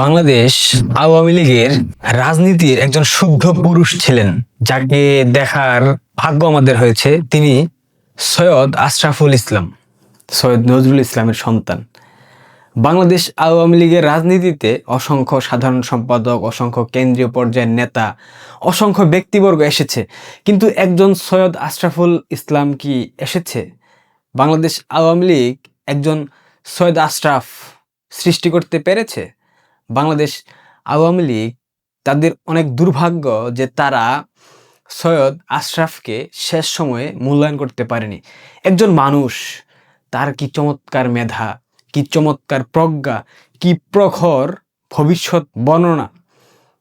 বাংলাদেশ আওয়ামী লীগের রাজনীতির একজন শুদ্ধ পুরুষ ছিলেন, যাকে দেখার ভাগ্য আমাদের হয়েছে। তিনি সৈয়দ আশরাফুল ইসলাম, সৈয়দ নজরুল ইসলামের সন্তান। বাংলাদেশ আওয়ামী লীগের রাজনীতিতে অসংখ্য সাধারণ সম্পাদক, অসংখ্য কেন্দ্রীয় পর্যায়ের নেতা, অসংখ্য ব্যক্তিবর্গ এসেছে। কিন্তু একজন সৈয়দ আশরাফুল ইসলাম কি এসেছে? বাংলাদেশ আওয়ামী লীগ একজন সৈয়দ আশরাফ সৃষ্টি করতে পেরেছে? বাংলাদেশ আওয়ামী লীগ তাদের অনেক দুর্ভাগ্য যে তারা সৈয়দ আশরাফকে শেষ সময়ে মূল্যায়ন করতে পারেনি। একজন মানুষ, তার কি চমৎকার মেধা, কি চমৎকার প্রজ্ঞা, কি প্রখর ভবিষ্যৎ বর্ণনা।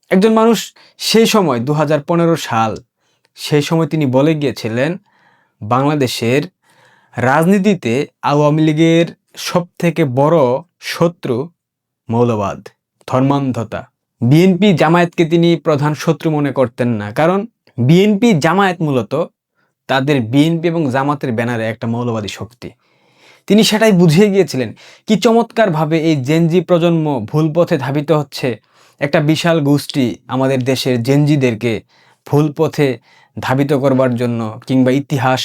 একজন মানুষ সেই সময় দু হাজার পনেরো সাল, সেই সময় তিনি বলে গিয়েছিলেন, বাংলাদেশের রাজনীতিতে আওয়ামী লীগের সবথেকে বড় শত্রু মৌলবাদ। ধর্মান্ধতা। বিএনপি জামায়াতকে তিনি প্রধান শত্রু মনে করতেন না। কারণ বিএনপি জামায়াত মূলত তাদের বিএনপি এবং জামাতের ব্যানারে একটা মৌলবাদী শক্তি। তিনি সেটাই বুঝিয়ে গিয়েছিলেন কি চমৎকারভাবে এই জেনজি প্রজন্ম ভুল পথে ধাবিত হচ্ছে। একটা বিশাল গোষ্ঠী আমাদের দেশের জেনজিদেরকে ভুল পথে ধাবিত করবার জন্য কিংবা ইতিহাস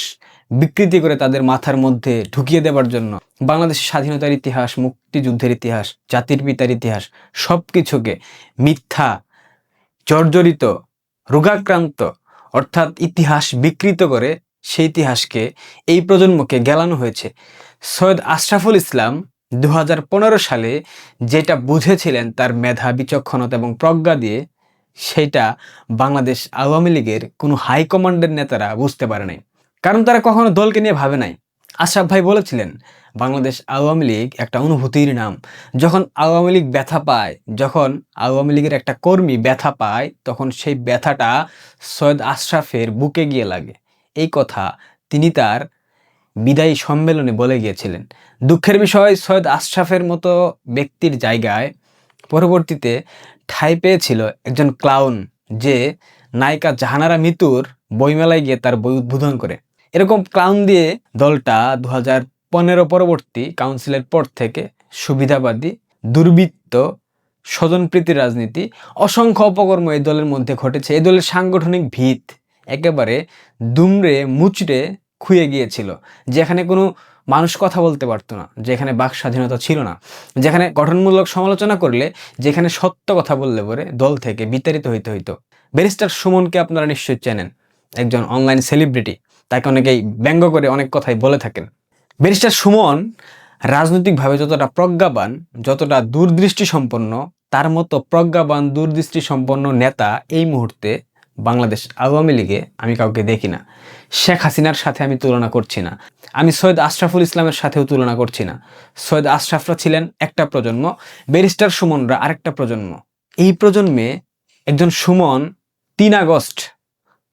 বিকৃতি করে তাদের মাথার মধ্যে ঢুকিয়ে দেবার জন্য বাংলাদেশের স্বাধীনতার ইতিহাস, মুক্তিযুদ্ধের ইতিহাস, জাতির পিতার ইতিহাস সব কিছুকে মিথ্যা, জর্জরিত, রোগাক্রান্ত অর্থাৎ ইতিহাস বিকৃত করে সেই ইতিহাসকে এই প্রজন্মকে গেলানো হয়েছে। সৈয়দ আশরাফুল ইসলাম দু হাজার পনেরো সালে যেটা বুঝেছিলেন তার মেধা, বিচক্ষণতা এবং প্রজ্ঞা দিয়ে সেটা বাংলাদেশ আওয়ামী লীগের কোনো হাইকমান্ডের নেতারা বুঝতে পারে নাই। কারণ তারা কখনো দলকে নিয়ে ভাবে নাই। আশরাফ ভাই বলেছিলেন, বাংলাদেশ আওয়ামী লীগ একটা অনুভূতির নাম। যখন আওয়ামী লীগ ব্যথা পায়, যখন আওয়ামী লীগের একটা কর্মী ব্যথা পায়, তখন সেই ব্যথাটা সৈয়দ আশরাফের বুকে গিয়ে লাগে। এই কথা তিনি তার বিদায়ী সম্মেলনে বলে গিয়েছিলেন। দুঃখের বিষয়, সৈয়দ আশরাফের মতো ব্যক্তির জায়গায় পরবর্তীতে ঠাঁই পেয়েছিল একজন ক্লাউন যে নায়িকা জাহানারা মিতুর বইমেলায় গিয়ে তার বই উদ্বোধন করে। এরকম ক্লাউন দিয়ে দলটা দু হাজার পনেরো পরবর্তী কাউন্সিলের পর থেকে সুবিধাবাদী, দুর্বৃত্ত স্বজনপ্রীতির রাজনীতি, অসংখ্য অপকর্ম এই দলের মধ্যে ঘটেছে। এই দলের সাংগঠনিক ভিত একেবারে দুমড়ে মুচড়ে খুয়ে গিয়েছিল, যেখানে কোনো মানুষ কথা বলতে পারতো না, যেখানে বাক স্বাধীনতা ছিল না, যেখানে গঠনমূলক সমালোচনা করলে, যেখানে সত্য কথা বললে পরে দল থেকে বিতাড়িত হইতে হইতো। ব্যারিস্টার সুমনকে আপনারা নিশ্চয়ই চেনেন, একজন অনলাইন সেলিব্রিটি তাকে অনেকেই ব্যঙ্গ করে অনেক কথাই বলে থাকেন। ব্যারিস্টার সুমন রাজনৈতিকভাবে যতটা প্রজ্ঞাবান, যতটা দূরদৃষ্টি সম্পন্ন তার মতো প্রজ্ঞাবান দূরদৃষ্টি সম্পন্ন নেতা এই মুহূর্তে বাংলাদেশ আওয়ামী লীগে আমি কাউকে দেখি না। শেখ হাসিনার সাথে আমি তুলনা করছি না। আমি সৈয়দ আশরাফুল ইসলামের সাথেও তুলনা করছি না। সৈয়দ আশরাফরা ছিলেন একটা প্রজন্ম, ব্যারিস্টার সুমনরা আরেকটা প্রজন্ম। এই প্রজন্মে একজন সুমন তিন আগস্ট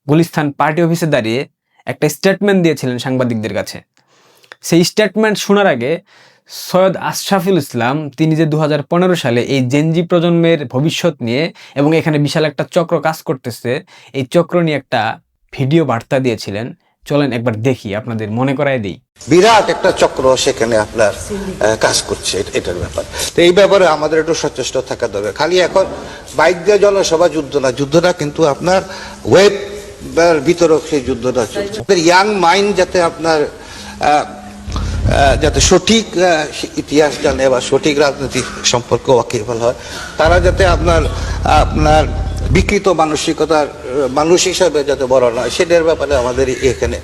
গুলিস্তান পার্টি অফিসে দাঁড়িয়ে একটা স্টেটমেন্ট দিয়েছিলেন সাংবাদিকদের কাছে। সেই স্টেটমেন্ট শোনার আগে সৈয়দ আশরাফুল ইসলাম, তিনি যে দুহাজার পনেরো সালে এই জেনজি প্রজন্মের ভবিষ্যৎ নিয়ে এবং এখানে বিশাল একটা চক্র কাজ করতেছে, এই চক্র নিয়ে একটা ভিডিও বার্তা দিয়েছিলেন। চলেন একবার দেখি, আপনাদের মনে করায় দিই। বিরাট একটা চক্র সেখানে আপনার কাজ করছে এটার ব্যাপার। তো এই ব্যাপারে আমাদের একটু সচেষ্ট থাকা দরকার। খালি এখন বাইক দিয়ে জনসভা যুদ্ধ না যুদ্ধটা কিন্তু আপনার ওয়েব বিতরক সেই যুদ্ধটা চলছে। ইয়াং মাইন্ড যাতে আপনার যাতে সঠিক ইতিহাস জানে বা সঠিক রাজনীতি সম্পর্ক ওয়াকিবল হয়, তারা যাতে আপনার আপনার বিকৃত মানসিকতার মানুষ হিসাবে যাতে বড় নয় সেটার ব্যাপারে আমাদের এখানে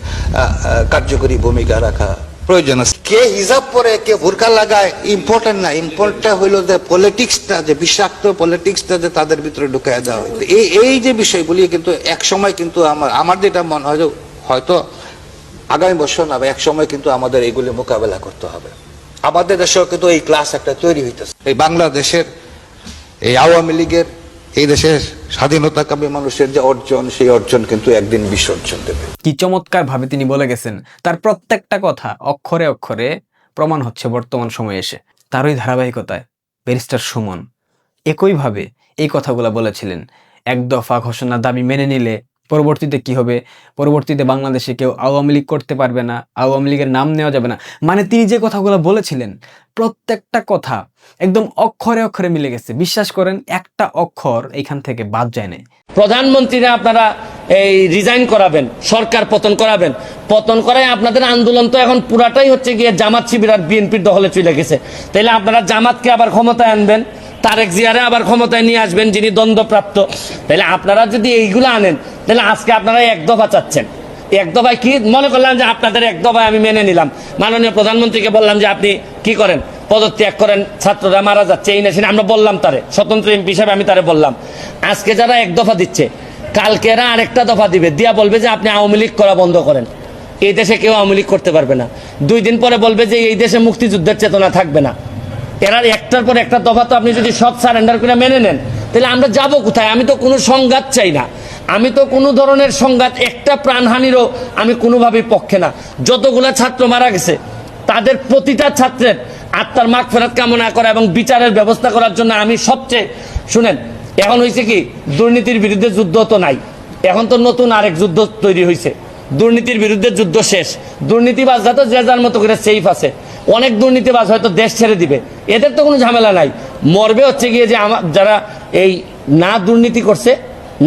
কার্যকরী ভূমিকা রাখা প্রয়োজন আছে। কে হিসাব পরে কে ভুরকা লাগায় ইম্পর্টেন্ট না। ইম্পর্টেন্ট হইল যে পলিটিক্সটা যে বিষাক্ত পলিটিক্সটা যে তাদের ভিতরে ঢুকায় দেওয়া এই এই যে বিষয়গুলি কিন্তু এক সময় কিন্তু আমার আমার যেটা মনে হয় যে হয়তো আগামী বছর না এক সময় কিন্তু আমাদের এগুলি মোকাবেলা করতে হবে। আমাদের দেশেও কিন্তু এই ক্লাস একটা তৈরি হইতেছে। এই বাংলাদেশের, এই আওয়ামী লীগের, এই দেশের স্বাধীনতাকামী মানুষের যে অর্জন, সেই অর্জন কিন্তু একদিন বিসর্জন দেবে। কি চমৎকার ভাবে তিনি বলে গেছেন, তার প্রত্যেকটা কথা অক্ষরে অক্ষরে প্রমাণ হচ্ছে বর্তমান সময়ে এসে। তারই ধারাবাহিকতায়, ব্যারিস্টার সুমন, একইভাবে এই কথাগুলো বলেছিলেন। এক দফা ঘোষণা দাবি মেনে নিলে পরবর্তীতে কি হবে? পরবর্তীতে বাংলাদেশে কেউ আওয়ামী লীগ করতে পারবে না, আওয়ামী লীগের নাম নেওয়া যাবে না। মানে তিনি যে কথাগুলো বলেছিলেন, প্রত্যেকটা কথা একদম অক্ষরে অক্ষরে মিলে গেছে। বিশ্বাস করেন, একটা অক্ষর এখান থেকে বাদ যায় না প্রধানমন্ত্রীরা আপনারা এই রিজাইন করাবেন, সরকার পতন করাবেন। পতন করায় আপনাদের আন্দোলন তো এখন পুরাটাই হচ্ছে গিয়ে জামাত শিবির আর বিএনপির দহলে চলে গেছে। তাইলে আপনারা জামাতকে আবার ক্ষমতায় আনবেন? তারেক জিয়ারে আবার ক্ষমতায় নিয়ে আসবেন যিনি দ্বন্দ্বপ্রাপ্ত। তাহলে আপনারা যদি এইগুলো আনেন তাহলে আজকে আপনারা এক দফা চাচ্ছেন। এক দফায় কি? মনে করলাম যে আপনাদের এক দফায় আমি মেনে নিলাম। মাননীয় প্রধানমন্ত্রীকে বললাম যে আপনি কি করেন? পদত্যাগ করেন, ছাত্ররা মারা যাচ্ছে, এই না আমরা বললাম তারে, স্বতন্ত্র এমপি হিসাবে আমি তারে বললাম। আজকে যারা এক দফা দিচ্ছে, কালকে এরা আরেকটা দফা দিবে। দিয়া বলবে যে আপনি আওয়ামী লীগ করা বন্ধ করেন। এই দেশে কেউ আওয়ামী লীগ করতে পারবে না। দুই দিন পরে বলবে যে এই দেশে মুক্তিযুদ্ধের চেতনা থাকবে না। এরা একটার পর একটা দফা তো আপনি যদি সব সারেন্ডার করে মেনে নেন, তাহলে আমরা যাব কোথায়? আমি তো কোনো সংঘাত চাই না। আমি তো কোনো ধরনের সংঘাত, একটা প্রাণহানিরও আমি কোনোভাবেই পক্ষে না। যতগুলা ছাত্র মারা গেছে, তাদের প্রতিটা ছাত্রের আত্মার মাগ ফেরত কামনা করা এবং বিচারের ব্যবস্থা করার জন্য আমি সবচেয়ে, শুনেন, এখন হয়েছে কি, দুর্নীতির বিরুদ্ধে যুদ্ধ তো নাই। এখন তো নতুন আরেক যুদ্ধ তৈরি হয়েছে দুর্নীতির বিরুদ্ধে যুদ্ধ শেষ। দুর্নীতিবাজরা তো যে যার মতো করে সেফ আছে। অনেক দুর্নীতিবাজ হয়তো দেশ ছেড়ে দিবে। এদের তো কোনো ঝামেলা নাই। মরবে হচ্ছে গিয়ে যে আমার যারা এই না দুর্নীতি করছে,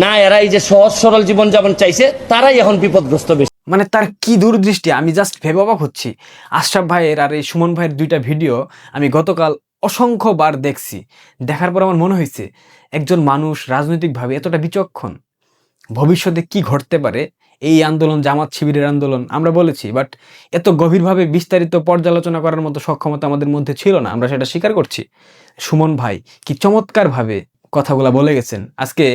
না এরা এই যে সহজ সরল জীবনযাপন চাইছে, তারাই এখন বিপদগ্রস্ত বেশি। মানে তার কি দূরদৃষ্টি? আমি জাস্ট ভেবে অবাক হচ্ছি। আশরাফ ভাইয়ের আর এই সুমন ভাইয়ের দুইটা ভিডিও আমি গতকাল অসংখ্যবার দেখছি। দেখার পর আমার মনে হয়েছে, একজন মানুষ রাজনৈতিকভাবে এতটা বিচক্ষণ। ভবিষ্যতে কি ঘটতে পারে? এই আন্দোলন, জামাত শিবিরের আন্দোলন, আমরা বলেছি বাট এত গভীরভাবে বিস্তারিত পর্যালোচনা করার মতো সক্ষমতা আমাদের মধ্যে ছিল না, আমরা সেটা স্বীকার করছি। সুমন ভাই, কি চমৎকারভাবে কথাগুলা বলে গেছেন। আজকে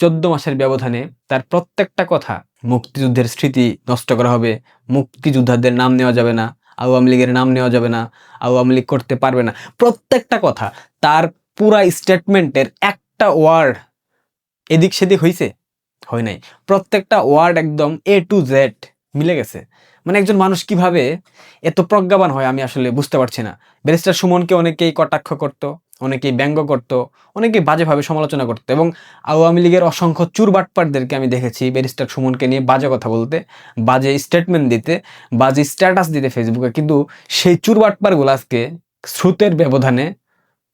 চোদ্দ মাসের ব্যবধানে তার প্রত্যেকটা কথা মুক্তিযুদ্ধের স্মৃতি নষ্ট করা হবে, মুক্তিযোদ্ধাদের নাম নেওয়া যাবে না, আওয়ামী লীগের নাম নেওয়া যাবে না, আওয়ামী লীগ করতে পারবে না। প্রত্যেকটা কথা তার পুরা স্টেটমেন্টের একটা ওয়ার্ড এদিক সেদিক হইছে। হয় নাই। প্রত্যেকটা ওয়ার্ড একদম এ টু জেড মিলে গেছে। মানে একজন মানুষ কীভাবে এত প্রজ্ঞাবান হয় আমি আসলে বুঝতে পারছি না। ব্যারিস্টার সুমনকে অনেকেই কটাক্ষ করত, অনেকেই ব্যঙ্গ করত, অনেকেই বাজেভাবে সমালোচনা করতো এবং আওয়ামী লীগের অসংখ্য চুরবাটপারদেরকে আমি দেখেছি ব্যারিস্টার সুমনকে নিয়ে বাজে কথা বলতে, বাজে স্টেটমেন্ট দিতে, বাজে স্ট্যাটাস দিতে ফেসবুকে কিন্তু সেই চুরবাটপারগুলো আজকে স্রোতের ব্যবধানে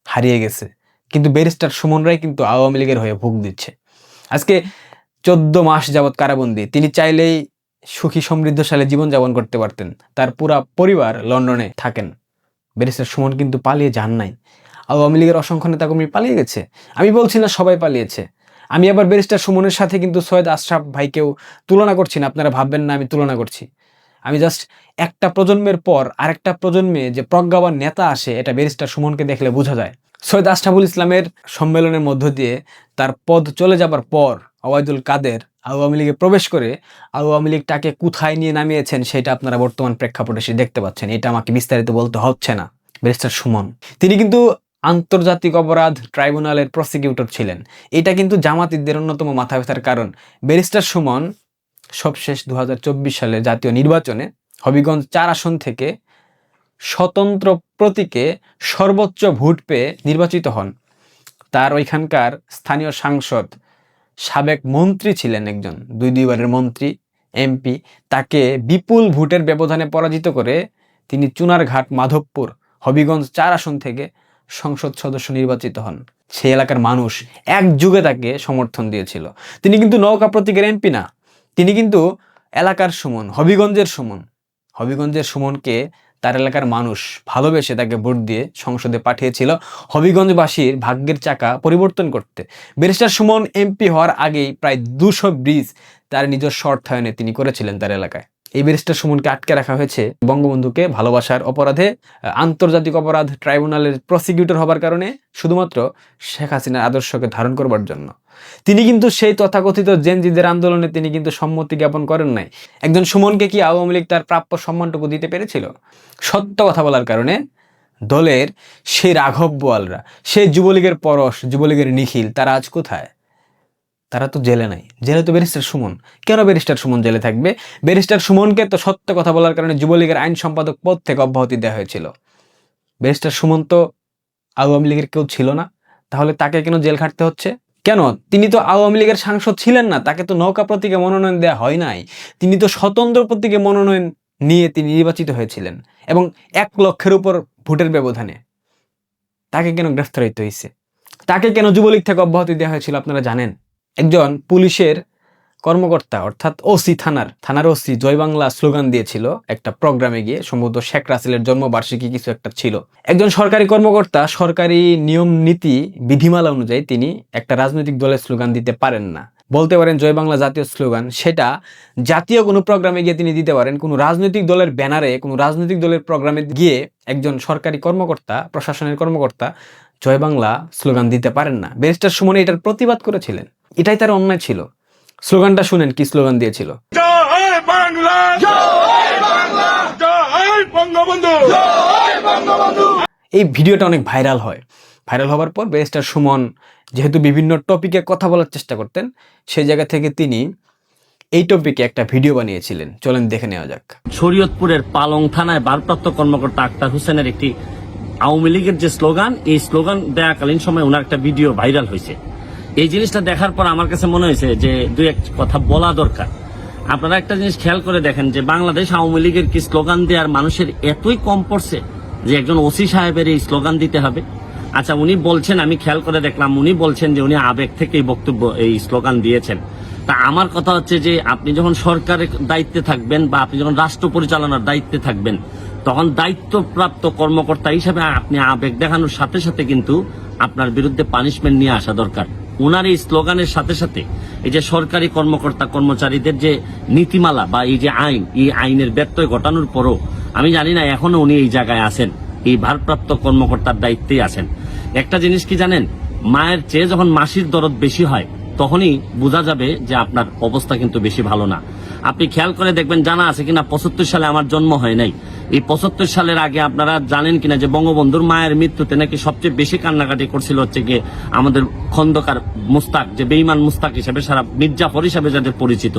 হারিয়ে গেছে। কিন্তু ব্যারিস্টার সুমনরাই কিন্তু আওয়ামী লীগের হয়ে ভোগ দিচ্ছে। আজকে চোদ্দ মাস যাবৎ কারাবন্দী। তিনি চাইলেই সুখী, সমৃদ্ধশালী জীবনযাপন করতে পারতেন। তার পুরা পরিবার লন্ডনে থাকেন। ব্যারিস্টার সুমন কিন্তু পালিয়ে যান নাই। আওয়ামী লীগের অসংখ্য নেতাকর্মী পালিয়ে গেছে। আমি বলছি না সবাই পালিয়েছে। আমি আবার ব্যারিস্টার সুমনের সাথে কিন্তু সৈয়দ আশরাফ ভাইকেও তুলনা করছি না। আপনারা ভাববেন না, আমি তুলনা করছি। আমি জাস্ট একটা প্রজন্মের পর আরেকটা প্রজন্মে যে প্রজ্ঞাবান নেতা আসে, এটা ব্যারিস্টার সুমনকে দেখলে বোঝা যায়। সৈয়দ আশরাফুল ইসলামের সম্মেলনের মধ্য দিয়ে তার পদ চলে যাবার পর ওবায়দুল কাদের আওয়ামী লীগে প্রবেশ করে আওয়ামী লীগ তাকে কোথায় নিয়ে নামিয়েছেন সেটা আপনারা বর্তমান প্রেক্ষাপটে সে দেখতে পাচ্ছেন। এটা আমাকে বিস্তারিত বলতে হচ্ছে না। ব্যারিস্টার সুমন। তিনি কিন্তু আন্তর্জাতিক অপরাধ ট্রাইব্যুনালের প্রসিকিউটর ছিলেন। এটা কিন্তু জামাতিদের অন্যতম মাথা ব্যথার কারণ। ব্যারিস্টার সুমন সবশেষ দু সালে জাতীয় নির্বাচনে হবিগঞ্জ চার আসন থেকে স্বতন্ত্র প্রতীকে সর্বোচ্চ ভোট পেয়ে নির্বাচিত হন। তার ওইখানকার স্থানীয় সাংসদ সাবেক মন্ত্রী ছিলেন একজন, দুই দুইবারের মন্ত্রী এমপি তাকে বিপুল ভোটের ব্যবধানে পরাজিত করে তিনি চুনারঘাট, মাধবপুর, হবিগঞ্জ চার আসন থেকে সংসদ সদস্য নির্বাচিত হন। সেই এলাকার মানুষ এক যুগে তাকে সমর্থন দিয়েছিল। তিনি কিন্তু নৌকা প্রতীকের এমপি না। তিনি কিন্তু এলাকার সুমন, হবিগঞ্জের সুমন। হবিগঞ্জের সুমনকে তার এলাকার মানুষ ভালোবেসে তাকে ভোট দিয়ে সংসদে পাঠিয়েছিল। হবিগঞ্জবাসীর ভাগ্যের চাকা পরিবর্তন করতে। ব্যারিস্টার সুমন এমপি হওয়ার আগেই প্রায় দুশো ব্রিজ তার নিজস্ব অর্থায়নে তিনি করেছিলেন তার এলাকায়। এই ব্যারিস্টার সুমনকে আটকে রাখা হয়েছে। বঙ্গবন্ধুকে ভালোবাসার অপরাধে আন্তর্জাতিক অপরাধ ট্রাইব্যুনালের প্রসিকিউটর হবার কারণে শুধুমাত্র শেখ হাসিনার আদর্শকে ধারণ করবার জন্য। তিনি কিন্তু সেই তথাকথিত জেনজিদের আন্দোলনে তিনি কিন্তু সম্মতি জ্ঞাপন করেন নাই। একজন সুমনকে কি আওয়ামী লীগ তার প্রাপ্য সম্মানটুকু দিতে পেরেছিল? সত্য কথা বলার কারণে দলের সেই রাঘব বোয়ালরা, সেই যুবলীগের পরশ, যুবলীগের নিখিল, তারা আজ কোথায়? তারা তো জেলে নাই। জেলে তো ব্যারিস্টার সুমন। কেন ব্যারিস্টার সুমন জেলে থাকবে? ব্যারিস্টার সুমনকে তো সত্য কথা বলার কারণে যুবলীগের আইন সম্পাদক পদ থেকে অব্যাহতি দেওয়া হয়েছিল। ব্যারিস্টার সুমন তো আওয়ামী লীগের কেউ ছিল না। তাহলে তাকে কেন জেল খাটতে হচ্ছে? কেন? তিনি তো আওয়ামী লীগের সাংসদ ছিলেন না। তাকে তো নৌকা প্রতীকে মনোনয়ন দেওয়া হয় নাই। তিনি তো স্বতন্ত্র প্রতীকে মনোনয়ন নিয়ে তিনি নির্বাচিত হয়েছিলেন এবং এক লক্ষের উপর ভোটের ব্যবধানে। তাকে কেন গ্রেফতার হইতে হয়েছে তাকে কেন যুবলীগ থেকে অব্যাহতি দেওয়া হয়েছিল আপনারা জানেন? একজন পুলিশের কর্মকর্তা, অর্থাৎ ওসি থানার থানার ওসি জয় বাংলা স্লোগান দিয়েছিল একটা প্রোগ্রামে গিয়ে, সম্ভবত শেখ রাসেলের জন্মবার্ষিকী কিছু একটা ছিল। একজন সরকারি কর্মকর্তা, সরকারি নিয়ম, নীতি, বিধিমালা অনুযায়ী তিনি একটা রাজনৈতিক দলের স্লোগান দিতে পারেন না। বলতে পারেন জয় বাংলা জাতীয় স্লোগান, সেটা জাতীয় কোনো প্রোগ্রামে গিয়ে তিনি দিতে পারেন, কোনো রাজনৈতিক দলের ব্যানারে, কোনো রাজনৈতিক দলের প্রোগ্রামে গিয়ে একজন সরকারি কর্মকর্তা, প্রশাসনের কর্মকর্তা জয় বাংলা স্লোগান দিতে পারেন না। ব্যারিস্টার সুমনে এটার প্রতিবাদ করেছিলেন। এটাই তার অন্যায় ছিল। স্লোগানটা শুনেন কি স্লোগান দিয়েছিল। জয় বাংলা! জয় বাংলা! জয় বঙ্গবন্ধু! এই ভিডিওটা অনেক ভাইরাল হয়। ভাইরাল হওয়ার পর ব্যারিস্টার সুমন যেহেতু বিভিন্ন টপিকে কথা বলার চেষ্টা করতেন সেই জায়গা থেকে তিনি এই টপিকে একটা ভিডিও বানিয়েছিলেন। চলেন দেখে নেওয়া যাক। শরীয়তপুরের পালং থানায় ভারপ্রাপ্ত কর্মকর্তা আক্তার হোসেনের একটি আওয়ামী লীগের যে স্লোগান এই স্লোগান দেয়াকালীন সময় ওনার একটা ভিডিও ভাইরাল হয়েছে। এই জিনিসটা দেখার পর আমার কাছে মনে হয়েছে যে দুই এক কথা বলা দরকার। আপনারা একটা জিনিস খেয়াল করে দেখেন যে বাংলাদেশ আওয়ামী লীগের কি স্লোগান দেওয়ার মানুষের এতই কম পড়ছে যে একজন ওসি সাহেবের এই স্লোগান দিতে হবে। আচ্ছা উনি বলছেন, আমি খেয়াল করে দেখলাম, উনি বলছেন যে উনি আবেগ থেকে এই বক্তব্য এই স্লোগান দিয়েছেন। তা আমার কথা হচ্ছে যে আপনি যখন সরকারের দায়িত্বে থাকবেন বা আপনি যখন রাষ্ট্র পরিচালনার দায়িত্বে থাকবেন, তখন দায়িত্বপ্রাপ্ত কর্মকর্তা হিসাবে আপনি আবেগ দেখানোর সাথে সাথে কিন্তু আপনার বিরুদ্ধে পানিশমেন্ট নিয়ে আসা দরকার। ওনার এই স্লোগানের সাথে সাথে এই যে সরকারি কর্মকর্তা কর্মচারীদের যে নীতিমালা বা এই যে আইন, এই আইনের ব্যত্যয় ঘটানোর পরও আমি জানি না এখনও উনি এই জায়গায় আছেন, এই ভারপ্রাপ্ত কর্মকর্তার দায়িত্বেই আছেন। একটা জিনিস কি জানেন, মায়ের চেয়ে যখন মাসির দরদ বেশি হয়, তখনই বোঝা যাবে যে আপনার অবস্থা কিন্তু বেশি ভালো না। আপনি খেয়াল করে দেখবেন জানা আছে কিনা, পঁচাত্তর সালে আমার জন্ম হয় নাই। এই পঁচাত্তর সালের আগে আপনারা জানেন কিনা যে বঙ্গবন্ধুর মায়ের মৃত্যুতে নাকি সবচেয়ে বেশি কান্নাকাটি করছিল হচ্ছে গিয়ে আমাদের খন্দকার মুস্তাক, যে বেইমান মুস্তাক হিসেবে সারা মির্জাফর হিসেবে যাদের পরিচিত।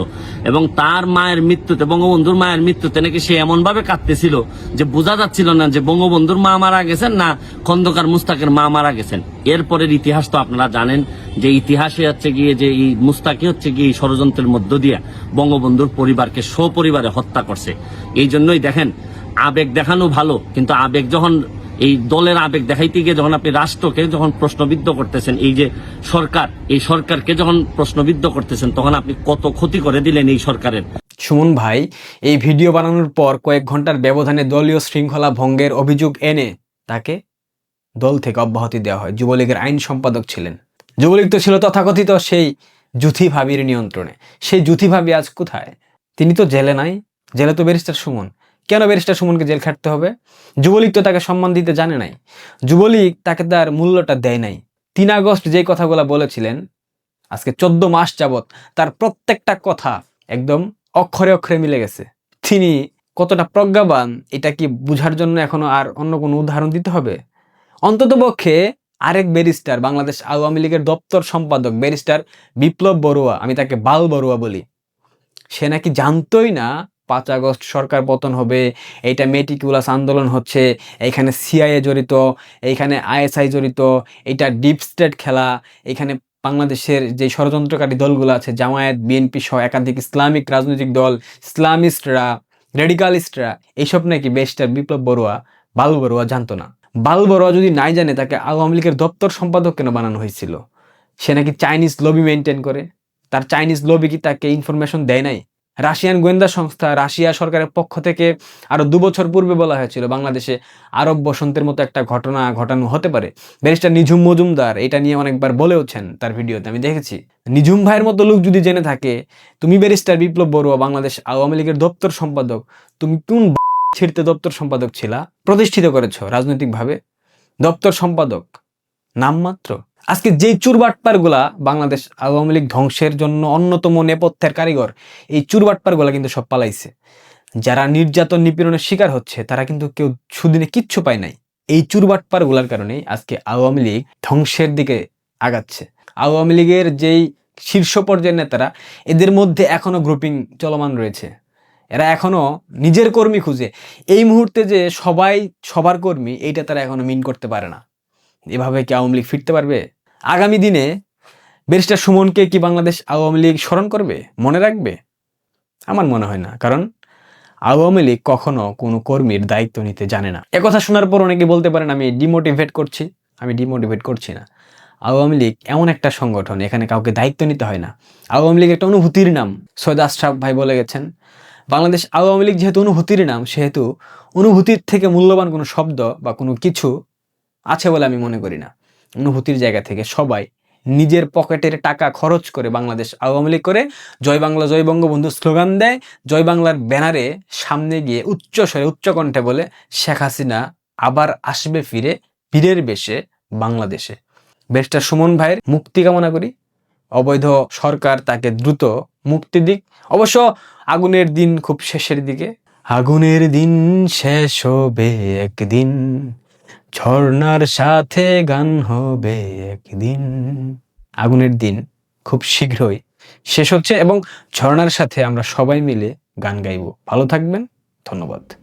এবং তার মায়ের মৃত্যুতে, বঙ্গবন্ধুর মায়ের মৃত্যুতে নাকি সে এমন ভাবে কাঁদতেছিল যে বোঝা যাচ্ছিল না যে বঙ্গবন্ধুর মা মারা গেছেন না খন্দকার মুস্তাকের মা মারা গেছেন। এরপরের ইতিহাস তো আপনারা জানেন যে ইতিহাসে হচ্ছে গিয়ে যে এই মুস্তাকি হচ্ছে গিয়ে এই ষড়যন্ত্রের মধ্য দিয়ে বঙ্গবন্ধুর পরিবারকে সপরিবারে হত্যা করছে। এই জন্যই দেখেন আবেগ দেখানো ভালো, কিন্তু আবেগ যখন এই দলের আবেগ দেখাইতে গিয়ে যখন আপনি রাষ্ট্রকে যখন প্রশ্নবিদ্ধ করতেছেন, এই যে সরকার, এই সরকারকে যখন প্রশ্নবিদ্ধ করতেছেন, তখন আপনি কত ক্ষতি করে দিলেন এই সরকারের? সুমন ভাই, এই ভিডিও বানানোর পর কয়েক ঘণ্টার ব্যবধানে দলীয় শৃঙ্খলা ভঙ্গের অভিযোগ এনে তাকে দল থেকে অব্যাহতি দেওয়া হয়। যুবলীগের আইন সম্পাদক ছিলেন। যুবলীগ তো ছিল তথাকথিত সেই জুথি ভাবির নিয়ন্ত্রণে। সেই জুথি ভাবি আজ কোথায়? তিনি তো জেলে নাই। জেলে তো ব্যারিস্টার সুমন। কেন ব্যারিস্টার সুমনকে জেল খাটতে হবে? যুবলীগ তো তাকে সম্মান দিতে জানে নাই। যুবলীগ তাকে তার মূল্যটা দেয় নাই। তিন আগস্ট যে কথাগুলো বলেছিলেন, আজকে চোদ্দ মাস যাবত তার প্রত্যেকটা কথা একদম অক্ষরে অক্ষরে মিলে গেছে। তিনি কতটা প্রজ্ঞাবান, এটা কি বুঝার জন্য এখনও আর অন্য কোনো উদাহরণ দিতে হবে? অন্তত পক্ষে আরেক ব্যারিস্টার, বাংলাদেশ আওয়ামী লীগের দপ্তর সম্পাদক ব্যারিস্টার বিপ্লব বড়ুয়া, আমি তাকে বাল বড়ুয়া বলি, সে নাকি জানতোই না পাঁচ আগস্ট সরকার পতন হবে, এইটা মেটিকুলাস আন্দোলন হচ্ছে, এইখানে সিআইএ জড়িত, এইখানে আইএসআই জড়িত এটা ডিপ স্টেট খেলা এখানে বাংলাদেশের যে ষড়যন্ত্রকারী দলগুলো আছে, জামায়াত বিএনপি সহ একাধিক ইসলামিক রাজনৈতিক দল, ইসলামিস্টরা, রেডিকালিস্টরা এইসব নাকি বেস্টার বিপ্লব বড়ুয়া, বাল বড়ুয়া জানতো না। বাল বড়ুয়া যদি নাই জানে, তাকে আওয়ামী লীগের দপ্তর সম্পাদক কেন বানানো হয়েছিল? সে নাকি চাইনিজ লবি মেনটেন করে? তার চাইনিজ লবি কি তাকে ইনফরমেশন দেয় নাই? রাশিয়ান গোয়েন্দা সংস্থা রাশিয়া সরকারের পক্ষ থেকে আরও দু বছর পূর্বে বলা হয়েছিল বাংলাদেশে আরব বসন্তের মতো একটা ঘটনা ঘটানো হতে পারে। ব্যারিস্টার নিঝুম মজুমদার এটা নিয়ে অনেকবার বলেওছেন তার ভিডিওতে, আমি দেখেছি। নিঝুম ভাইয়ের মতো লোক যদি জেনে থাকে, তুমি ব্যারিস্টার বিপ্লব বড়ুয়া, বাংলাদেশ আওয়ামী লীগের দপ্তর সম্পাদক, তুমি কোন ছিড়তে দপ্তর সম্পাদক ছিলা? প্রতিষ্ঠিত করেছ রাজনৈতিকভাবে? দপ্তর সম্পাদক? নামমাত্র? আজকে যেই চুরবাটপারগুলা বাংলাদেশ আওয়ামী লীগ ধ্বংসের জন্য অন্যতম নেপথ্যের কারিগর, এই চুরবাটপারগুলা কিন্তু সব পালাইছে। যারা নির্যাতন নিপীড়নের শিকার হচ্ছে, তারা কিন্তু কেউ সুদিনে কিচ্ছু পায় নাই। এই চুরবাটপারগুলার কারণেই আজকে আওয়ামী লীগ ধ্বংসের দিকে আগাচ্ছে। আওয়ামী লীগের যেই শীর্ষ পর্যায়ের নেতারা, এদের মধ্যে এখনও গ্রুপিং চলমান রয়েছে। এরা এখনও নিজের কর্মী খুঁজে। এই মুহূর্তে যে সবাই, সবার কর্মী, এইটা তারা এখনও মিন করতে পারে না। এভাবে কি আওয়ামী লীগ ফিরতে পারবে? আগামী দিনে ব্যারিস্টার সুমনকে কি বাংলাদেশ আওয়ামী লীগ স্মরণ করবে? মনে রাখবে? আমার মনে হয় না, কারণ আওয়ামী লীগ কখনো কোনো কর্মীর দায়িত্ব নিতে জানে না। একথা শোনার পর অনেকে বলতে পারেন, আমি ডিমোটিভেট করছি। আমি ডিমোটিভেট করছি না। আওয়ামী লীগ এমন একটা সংগঠন, এখানে কাউকে দায়িত্ব নিতে হয় না। আওয়ামী লীগ একটা অনুভূতির নাম, সৈয়দ আশরাফ ভাই বলে গেছেন। বাংলাদেশ আওয়ামী লীগ যেহেতু অনুভূতির নাম, সেহেতু অনুভূতির থেকে মূল্যবান কোনো শব্দ বা কোনো কিছু আছে বলে আমি মনে করি না। অনুভূতির জায়গা থেকে সবাই নিজের পকেটের টাকা খরচ করে বাংলাদেশ আওয়ামী লীগ করে জয় বাংলা, জয় বঙ্গবন্ধু স্লোগান দেয়। জয় বাংলার ব্যানারে সামনে গিয়ে উচ্চ স্বরে, উচ্চ কণ্ঠে বলে, শেখ হাসিনা আবার আসবে ফিরে বীরের বেশে বাংলাদেশে। ব্যারিস্টার সুমন ভাইয়ের মুক্তি কামনা করি। অবৈধ সরকার তাকে দ্রুত মুক্তি দিক। অবশ্য আগুনের দিন খুব শেষের দিকে। আগুনের দিন শেষ হবে একদিন। ঝর্ণার সাথে গান হবে একদিন। আগুনের দিন, খুব শীঘ্রই। শেষ হচ্ছে এবং ঝর্নার সাথে আমরা সবাই মিলে গান গাইব। ভালো থাকবেন, ধন্যবাদ।